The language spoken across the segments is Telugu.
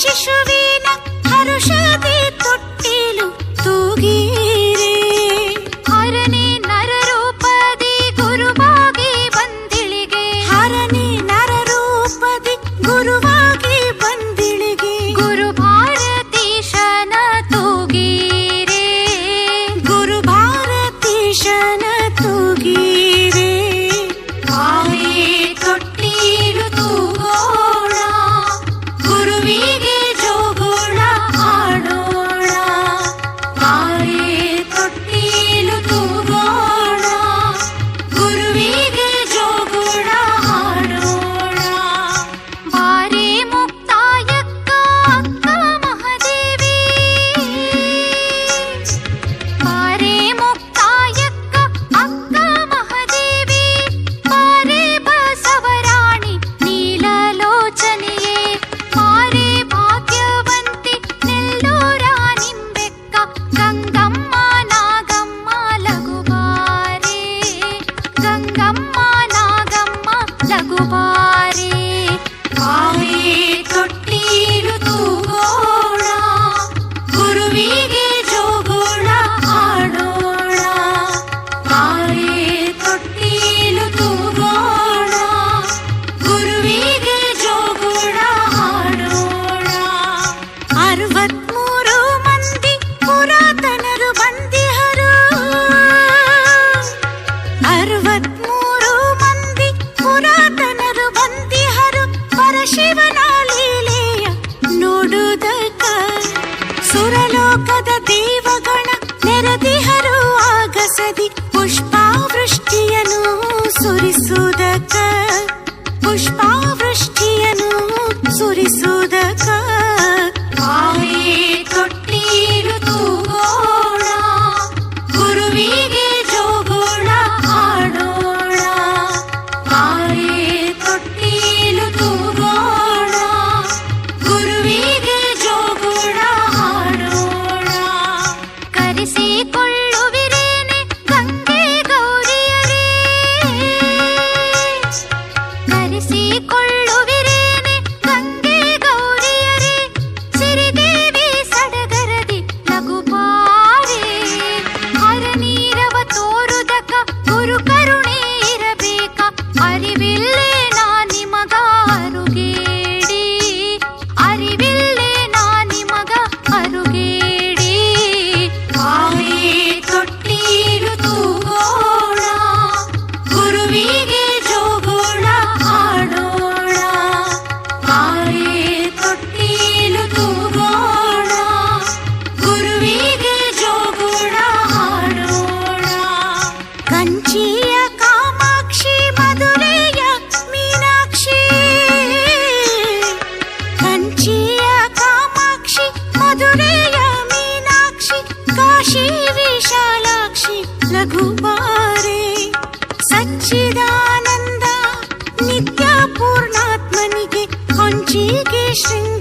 शिशुवे We. Beli. కంచియ కామాక్షి మధురేయ మీనాక్షి. కంచియ కామాక్షి మధురేయ మీనాక్షి కాశీ విశాలాక్షి లఘుబారే సచ్చిదానంద నిత్ಯ ಪೂರ್ಣಾತ್ಮನಿಗೆ ಹೊಂಚಿಗೆ ಶೃಂಗ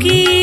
aquí.